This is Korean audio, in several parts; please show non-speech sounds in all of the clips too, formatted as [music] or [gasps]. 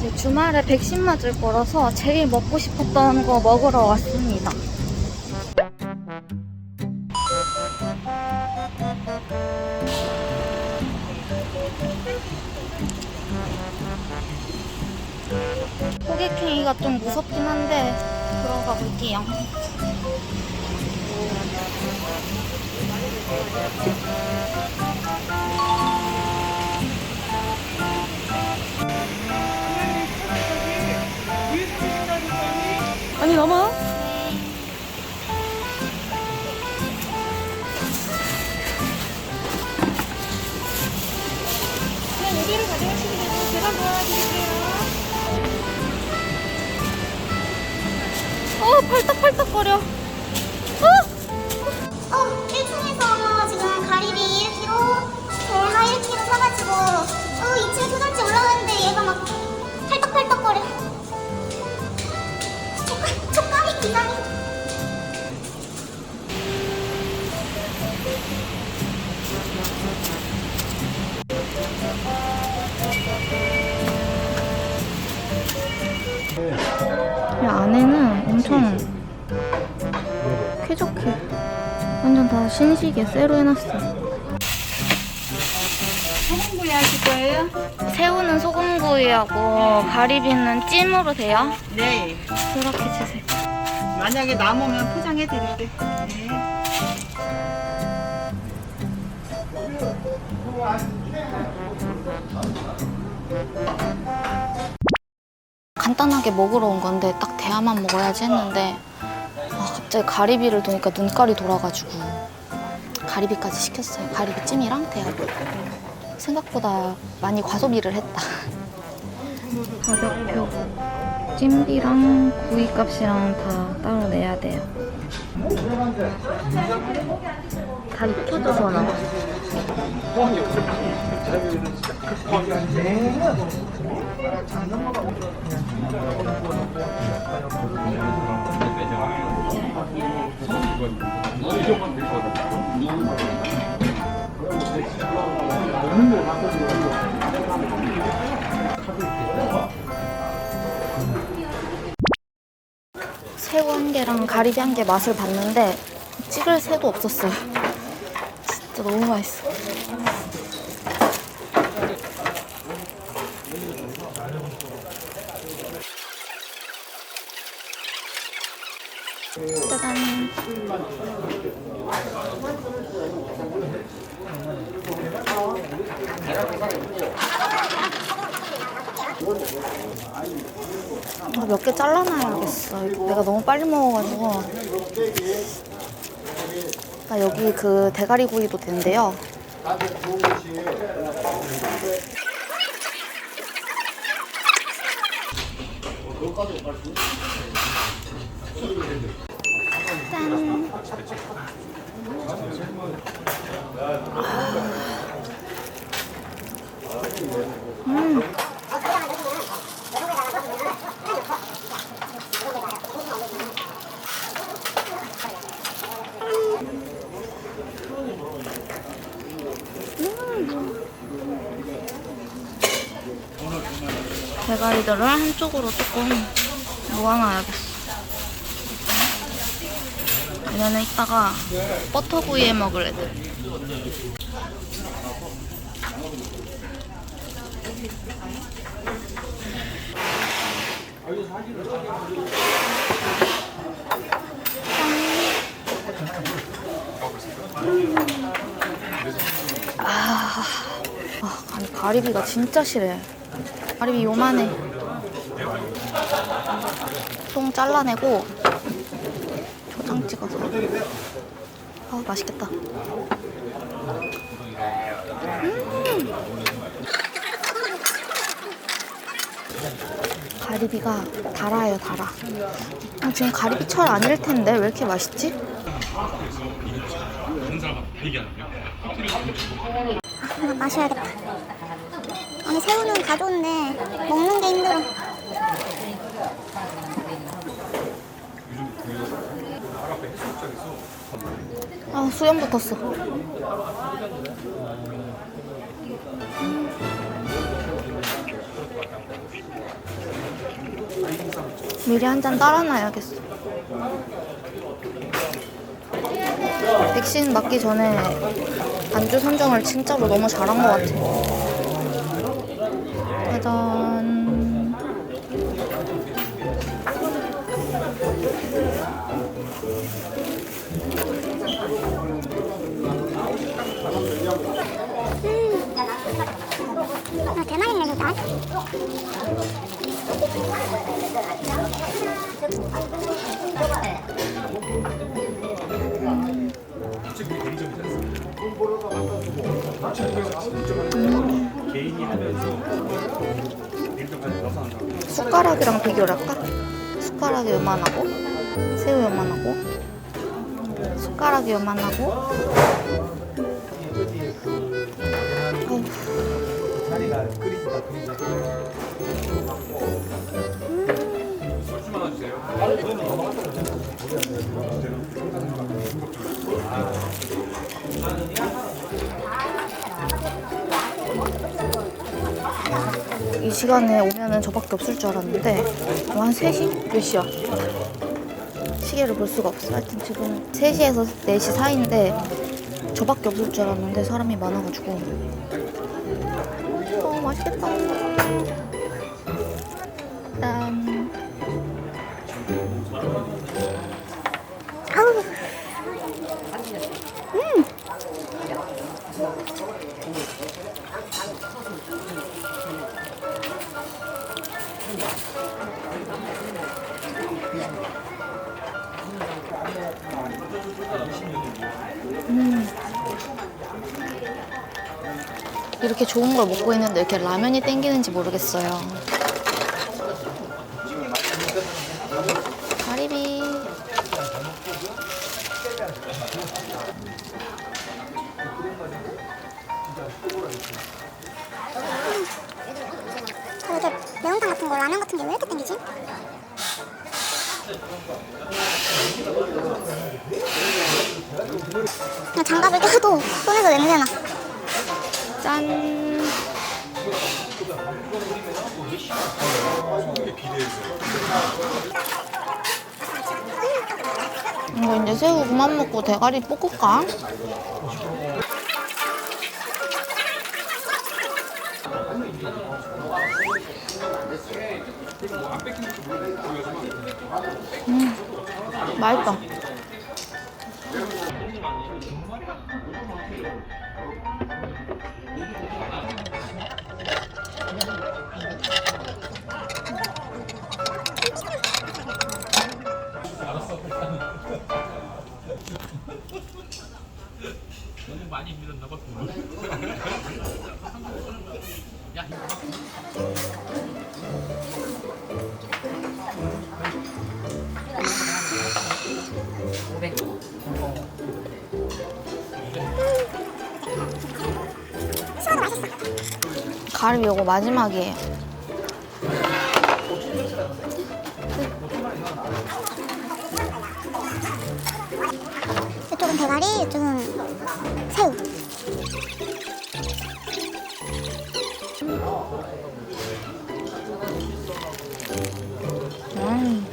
이제 주말에 백신 맞을 거라서 제일 먹고 싶었던 거 먹으러 왔습니다. 호객행위가 좀 무섭긴 한데 들어가 볼게요. 넘어? 그냥 여기로 가져가시면 되고 제가 도와드릴게요. 어, 팔딱팔딱거려. 어! 어, 이 안에는 엄청 쾌적해. 완전 다 신식에 쇠로 해놨어. 소금구이 하실 거예요? 새우는 소금구이하고 가리비는 찜으로 돼요? 네. 그렇게 주세요. 만약에 남으면 포장해 드릴게. 네. 간단하게 먹으러 온 건데 딱 대하만 먹어야지 했는데 아, 갑자기 가리비를 보니까 눈깔이 돌아가지고 가리비까지 시켰어요. 가리비 찜이랑 대하도. 생각보다 많이 과소비를 했다. 가격 표 찜비랑 구이값이랑 다 따로 내야 돼요. 다 입혀져서 나와. 새우 한 개랑 가리비 한 개 맛을 봤는데 찍을 새도 없었어요. 진짜 너무 맛있어. 짜잔. 아, 몇개 잘라놔야겠어. 내가 너무 빨리 먹어가지고. 나 여기 그 대가리 구이도 된대요. 짠. 음. 대가리들을 한쪽으로 조금 모아놔야겠어. 얘는 이따가 버터구이에 먹을 애들. 아, 아, 아니 가리비가 진짜 싫어. 가리비 요만해. 똥 잘라내고 초장 찍어서. 아 맛있겠다. 음. 가리비가 달아요 달아. 아, 지금 가리비 철 아닐 텐데 왜 이렇게 맛있지? 아, 마셔야겠다. 아니 새우는 가져온데 먹는 게 힘들어. 아 수염 붙었어. 미리 한 잔 따라놔야겠어. 백신 맞기 전에 안주 선정을 진짜로 너무 잘한 것 같아요. 짜 아, 대만이네 일단. 숟가락이랑 비교할까? 숟가락이 요만하고 새우 요만하고 숟가락이 요만하고 시간에 오면은 저밖에 없을 줄 알았는데 뭐한 3시? 몇 시야? 시계를 볼 수가 없어 하여튼 지금 3시에서 4시 사이인데 저밖에 없을 줄 알았는데 사람이 많아가지고 어 맛있겠다 짠 아우. 이렇게 좋은 걸 먹고 있는데 이렇게 라면이 땡기는지 모르겠어요. 가리비 거 라면 같은 게 왜 이렇게 땡기지? 그냥 장갑을 껴도 손에서 냄새나. 짠 이거 이제 새우 그만 먹고 대가리 볶을까? 음, 맛있다. 가리비 요거 마지막이에요. 이쪽은 대가리, 이쪽은 새우. 음.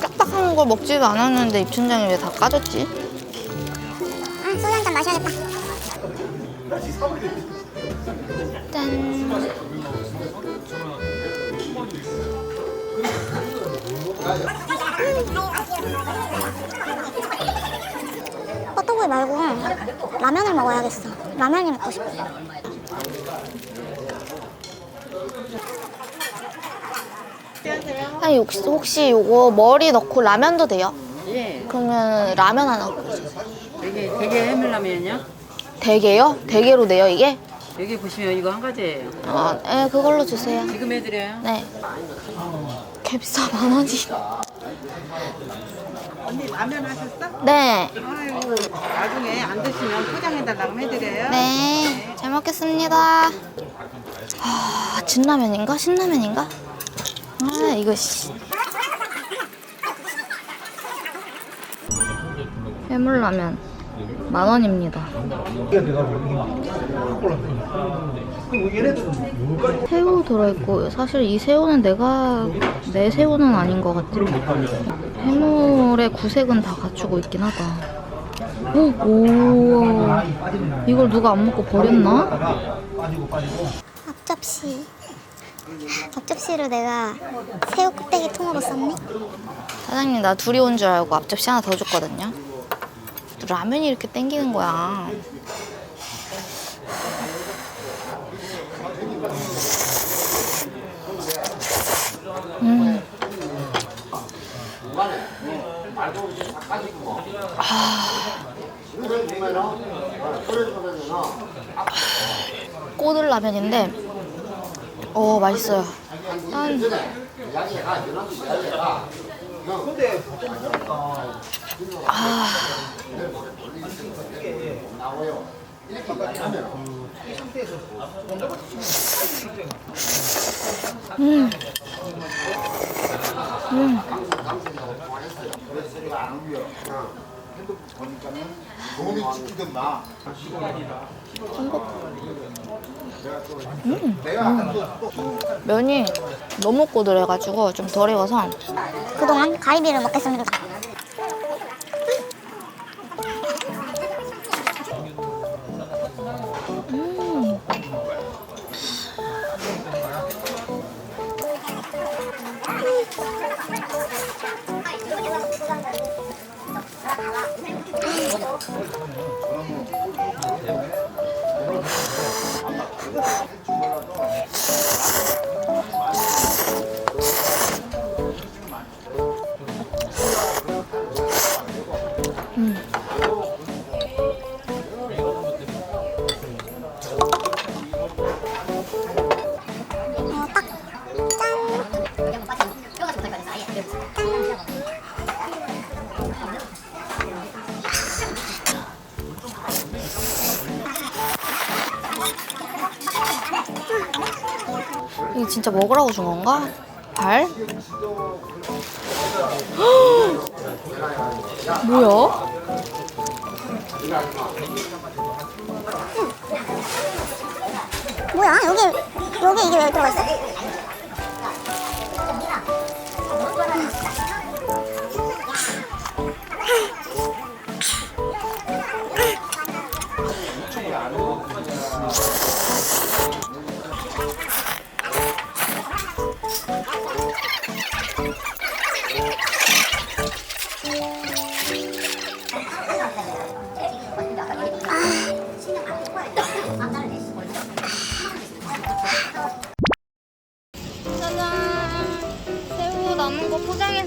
딱딱한 걸 먹지도 않았는데 입천장이 왜 다 까졌지? 마셔야겠다. 짠. 뻐떡구이 말고 라면을 먹어야겠어. 라면이 먹고 싶어. 아니 혹시, 혹시 요거 머리 넣고 라면도 돼요? 예, 그러면 라면 하나 보여 여기 대게 해물라면이요. 대게요? 대게로 돼요 이게? 여기 보시면 이거 한 가지예요. 아, 네 그걸로 주세요. 지금 해드려요. 네. 개 비싸 만 원이. 언니 라면 하셨어? 네. 아이고 나중에 안 드시면 포장해달라고 해드려요. 네. 잘 먹겠습니다. 아, 진라면인가? 신라면인가? 아, 이거 씨. 해물라면 만 원입니다. 새우 들어있고 사실 이 새우는 내가 내 새우는 아닌 것 같아. 해물의 구색은 다 갖추고 있긴 하다. 오, 오, 이걸 누가 안 먹고 버렸나? 앞접시. 앞접시를 내가 새우 껍데기 통으로 썼네. 사장님 나 둘이 온 줄 알고 앞접시 하나 더 줬거든요. 라면이 이렇게 땡기는 거야. 음. 아. 꼬들 라면인데, 어 맛있어요. 한 면이 너무 꼬들해가지고 좀 덜 익어서 그동안 가리비를 먹겠습니다. 이게 진짜 먹으라고 준 건가? 발? [gasps] 뭐야? 뭐야? 여기 여기 이게 왜 들어가 있어?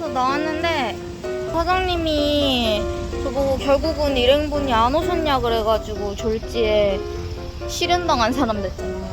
해서 나왔는데 사장님이 저보고 결국은 일행분이 안 오셨냐 그래가지고 졸지에 실현당한 사람 됐잖아.